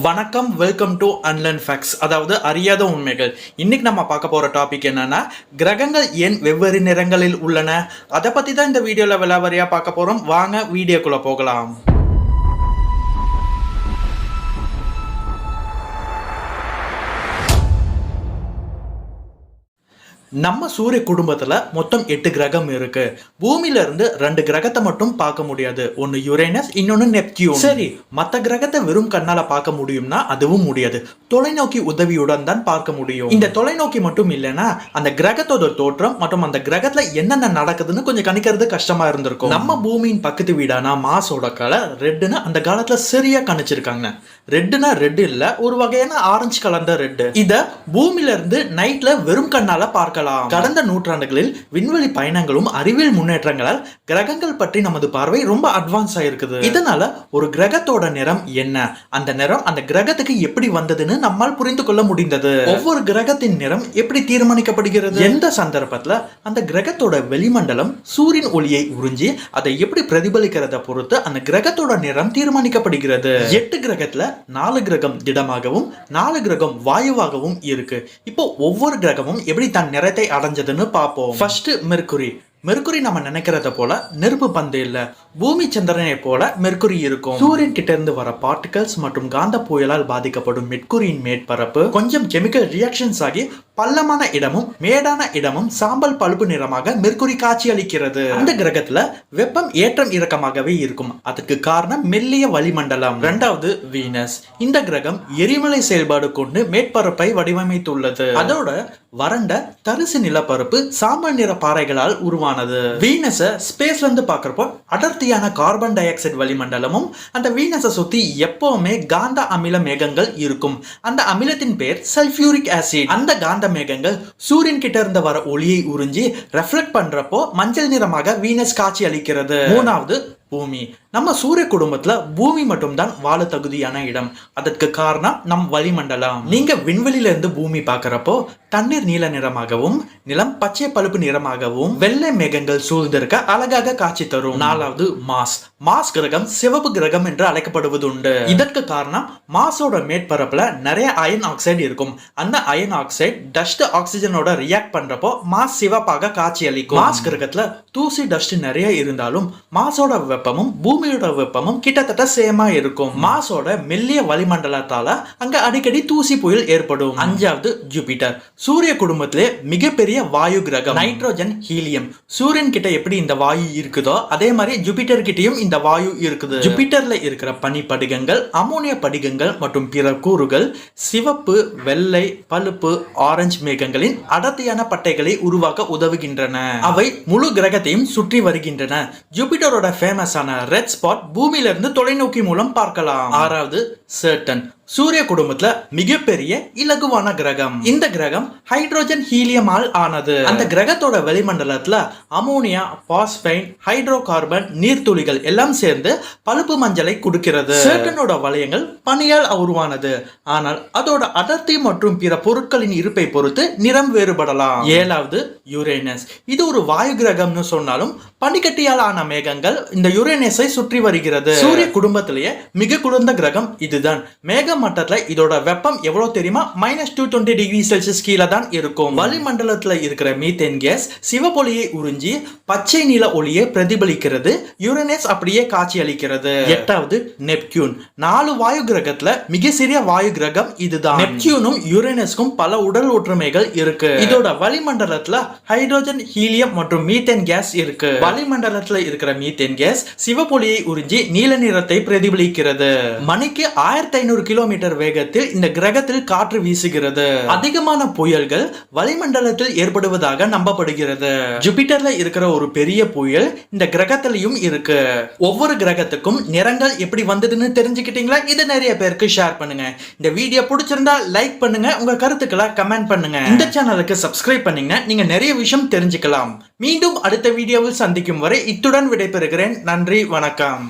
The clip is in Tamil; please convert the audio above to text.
வணக்கம் வெல்கம் டு அன்லன் ஃபேக்ஸ் அதாவது அறியாத உண்மைகள். இன்னைக்கு நம்ம பார்க்க போற டாபிக் என்னன்னா கிரகங்கள் ஏன் வெவ்வேறு நிறங்களில் உள்ளன? அதை பத்தி தான் இந்த வீடியோல விலாவரியா பார்க்க போறோம். வாங்க வீடியோக்குள்ள போகலாம். நம்ம சூரிய குடும்பத்துல மொத்தம் எட்டு கிரகம் இருக்கு. பூமியில இருந்து ரெண்டு கிரகத்தை மட்டும் பார்க்க முடியாது. ஒன்னு யுரேனஸ் இன்னொன்னு நெப்டியூன் சரி. மத்த கிரகத்தை வெறும் கண்ணால பார்க்க முடியும்னா அதுவும் முடியாது. தொலைநோக்கி உதவியுடன் தான் பார்க்க முடியும். இந்த தொலைநோக்கி மட்டும் இல்லைன்னா அந்த கிரகத்தோட தோற்றம் மற்றும் அந்த கிரகத்துல என்னென்ன நடக்குதுன்னு கொஞ்சம் கணிக்கிறது கஷ்டமா இருந்திருக்கும். நம்ம பூமியின் பக்கத்து வீடான மாசோட கலர் ரெட்டுன்னு அந்த காலத்துல சரியா கணிச்சிருக்காங்க. ரெட்டுனா ரெட் இல்ல ஒரு வகையான ஆரஞ்சு கலர்ந்த ரெட் இத பூமியில இருந்து நைட்ல வெறும் கண்ணால பார்க்கலாம். கடந்த நூற்றாண்டுகளில் விண்வெளி பயணங்களும் அறிவியல் முன்னேற்றங்களால் கிரகங்கள் பற்றி நமது பார்வை ரொம்ப அட்வான்ஸ் ஆயிருக்குது இதனால ஒரு கிரகத்தோட நிறம் என்ன? அந்த நிறம் அந்த கிரகத்துக்கு எப்படி வந்ததுன்னு நம்மால் புரிந்து கொள்ள முடிந்தது. ஒவ்வொரு கிரகத்தின் நிறம் எப்படி தீர்மானிக்கப்படுகிறது? எந்த சந்தர்ப்பத்துல அந்த கிரகத்தோட வெளிமண்டலம் சூரியன் ஒளியை உறிஞ்சி அதை எப்படி பிரதிபலிக்கிறத பொறுத்து அந்த கிரகத்தோட நிறம் தீர்மானிக்கப்படுகிறது. எட்டு கிரகத்துல நாலு கிரகம் திடமாகவும் நாலு கிரகம் வாயுவாகவும் இருக்கு. இப்போ ஒவ்வொரு கிரகமும் எப்படி தன் இடத்தை அடைஞ்சதுன்னு பார்ப்போம். ஃபர்ஸ்ட் மெர்குரி மெர்குரி நம்ம நினைக்கிறத போல நெருப்பு பந்து இல்லை. பூமி சந்திரனை போல மெர்க்குரி இருக்கும். சூரியன் கிட்ட இருந்து வர பார்ட்டிகல்ஸ் மற்றும் காந்த புயலால் பாதிக்கப்படும் மெர்குரியின் மேற்பரப்பு கொஞ்சம் கெமிக்கல் ரியாக்ஷன்ஸ் ஆகி பள்ளமான இடமும் மேடான இடமும் சாம்பல் பழுப்பு நிறமாக மெர்குரி காட்சி அளிக்கிறது அந்த கிரகத்துல வெப்பம் ஏற்றம் இறக்கமாகவே இருக்கும். அதுக்கு காரணம் மெல்லிய வளிமண்டலம். இரண்டாவது வீனஸ். இந்த கிரகம் எரிமலை செயல்பாடு கொண்டு மேற்பரப்பை வடிவமைத்துள்ளது. அதோட வறண்ட தரிசு நிலப்பரப்பு சாம்பல் நிற பாறைகளால் உருவானது. வீனஸ ஸ்பேஸ்ல இருந்து பார்க்கறப்போ அடர்த்தியான கார்பன் டை ஆக்சைடு வளிமண்டலமும் அந்த வீனஸை சுத்தி எப்பவுமே காந்த அமில மேகங்கள் இருக்கும். அந்த அமிலத்தின் பேர் சல்பியூரிக் ஆசிட். அந்த காந்த மேகங்கள் சூரியன் கிட்ட இருந்து வர ஒளியை உறிஞ்சி ரெஃப்ளெக்ட் பண்றப்போ மஞ்சள் நிறமாக வீனஸ் காட்சி அளிக்கிறது. மூணாவது பூமி. நம்ம சூரிய குடும்பத்துல பூமி மட்டும்தான் வாழ தகுதியான இடம். அதற்கு காரணம் நம் வளிமண்டலம். நீங்க விண்வெளியில இருந்து பூமி பாக்குறப்போ தண்ணீர் நீல நிறமாகவும் நிலம் பச்சை பழுப்பு நிறமாகவும் வெள்ளை மேகங்கள் சூழ்ந்திருக்க அழகாக காட்சி தரும். நாலாவது மாஸ். மாஸ் கிரகம் சிவப்பு கிரகம் என்று அழைக்கப்படுவது உண்டு இதற்கு காரணம் மாஸோட மேற்பரப்புல நிறைய அயன் ஆக்சைடு இருக்கும். அந்த அயன் ஆக்சைடு டஸ்ட் ஆக்சிஜனோட ரியாக்ட் பண்றப்போ மாஸ் சிவப்பாக காட்சி அளிக்கும் மாஸ் கிரகத்துல தூசி டஸ்ட் நிறைய இருந்தாலும் மாஸோட வெப்பமும் பூமியோட வெப்பமும் கிட்டத்தட்ட சேமா இருக்கும். மாஸோட மெல்லிய வளிமண்டலத்தால அங்க அடிக்கடி தூசி புயல் ஏற்படும். அஞ்சாவது ஜூபிட்டர். சூரிய குடும்பத்திலே மிகப்பெரிய வாயு கிரகம். நைட்ரோஜன் ஹீலியம் சூரியன் கிட்ட எப்படி இந்த வாயு இருக்குதோ அதே மாதிரி ஜூபிட்டர் கிட்டயும் இந்த வாயு இருக்குது. ஜூபிட்டர்ல இருக்கிற பனி படிகங்கள் அமோனியா படிகங்கள் மற்றும் பிற கூறுகள் சிவப்பு வெள்ளை பழுப்பு ஆரஞ்சு மேகங்களின் அடர்த்தியான பட்டைகளை உருவாக்க உதவுகின்றன. அவை முழு கிரகத்தையும் சுற்றி வருகின்றன. ஜூபிட்டரோட ஃபேமஸான ரெட் ஸ்பாட் பூமியில இருந்து தொலைநோக்கி மூலம் பார்க்கலாம். ஆறாவது சர்டன் சூரிய குடும்பத்துல மிகப்பெரிய இலகுவான கிரகம். இந்த கிரகம் ஹைட்ரோஜன் ஹீலியமால் ஆனது. அந்த கிரகத்தோட வெளிமண்டலத்துல அமோனியா பாஸ்பைன் ஹைட்ரோ கார்பன் நீர்த்துளிகள் எல்லாம் சேர்ந்து பழுப்பு மஞ்சளை கொடுக்கிறது. சேட்டனோட வளையங்கள் பனியால் உருவானது. ஆனால் அதோட அடர்த்தி மற்றும் பிற பொருட்களின் இருப்பை பொறுத்து நிறம் வேறுபடலாம். ஏழாவது யுரேனஸ் இது ஒரு வாயு கிரகம்னு சொன்னாலும் பனிக்கட்டியால் ஆன மேகங்கள் இந்த யுரேனஸை சுற்றி வருகிறது. சூரிய குடும்பத்திலேயே மிக குளிர்ந்த கிரகம் இதுதான். மேகம் மட்டத்துல இதோட வெப்பம் எவ்வளவு தெரியுமா? Minus two twenty degree Celsius கீழே தான் இருக்கும். வளிமண்டலத்துல இருக்கிற மீத்தேன் கேஸ் சிவப்பொலியை உறிஞ்சி பச்சை நில ஒளியை பிரதிபலிக்கிறது. யுரேனஸ் அப்படியே காட்சி அளிக்கிறது. எட்டாவது நெப்டியூன். நாலு வாயு கிரகத்துல மிக சிறிய வாயு கிரகம் இதுதான். நெப்டியூனும் யுரேனஸ்க்கும் பல உடல் ஒற்றுமைகள் இருக்கு. இதோட வளிமண்டலத்துல ஹைட்ரோஜன் ஹீலியம் மற்றும் மீத்தேன் கேஸ் இருக்கு. வளிமண்டலத்துல இருக்கிற மீத்தேன் கேஸ் சிவப்பொலியை உறிஞ்சி நீல நிறத்தை பிரதிபலிக்கிறது. மணிக்கு ஆயிரத்தி ஐநூறு கிலோமீட்டர் வேகத்தில் இந்த கிரகத்தில் காற்று வீசுகிறது. அதிகமான புயல்கள் வளிமண்டலத்தில் ஏற்படுவதாக நம்பப்படுகிறது. ஜூபிட்டர்ல இருக்கிற ஒரு பெரிய புயல் இந்த கிரகத்திலையும் இருக்கு. ஒவ்வொரு கிரகத்துக்கும் நிறங்கள் எப்படி வந்ததுன்னு தெரிஞ்சுக்கிட்டீங்களா? இதை நிறைய பேருக்கு ஷேர் பண்ணுங்க. இந்த வீடியோ பிடிச்சிருந்தா லைக் பண்ணுங்க. உங்க கருத்துக்களை கமெண்ட் பண்ணுங்க. இந்த சேனலுக்கு சப்ஸ்கிரைப் பண்ணீங்கன்னா நீங்க நிறைய விஷயம் தெரிஞ்சுக்கலாம். மீண்டும் அடுத்த வீடியோவில் சந்திக்கும் வரை இத்துடன் விடைபெறுகிறேன். நன்றி வணக்கம்.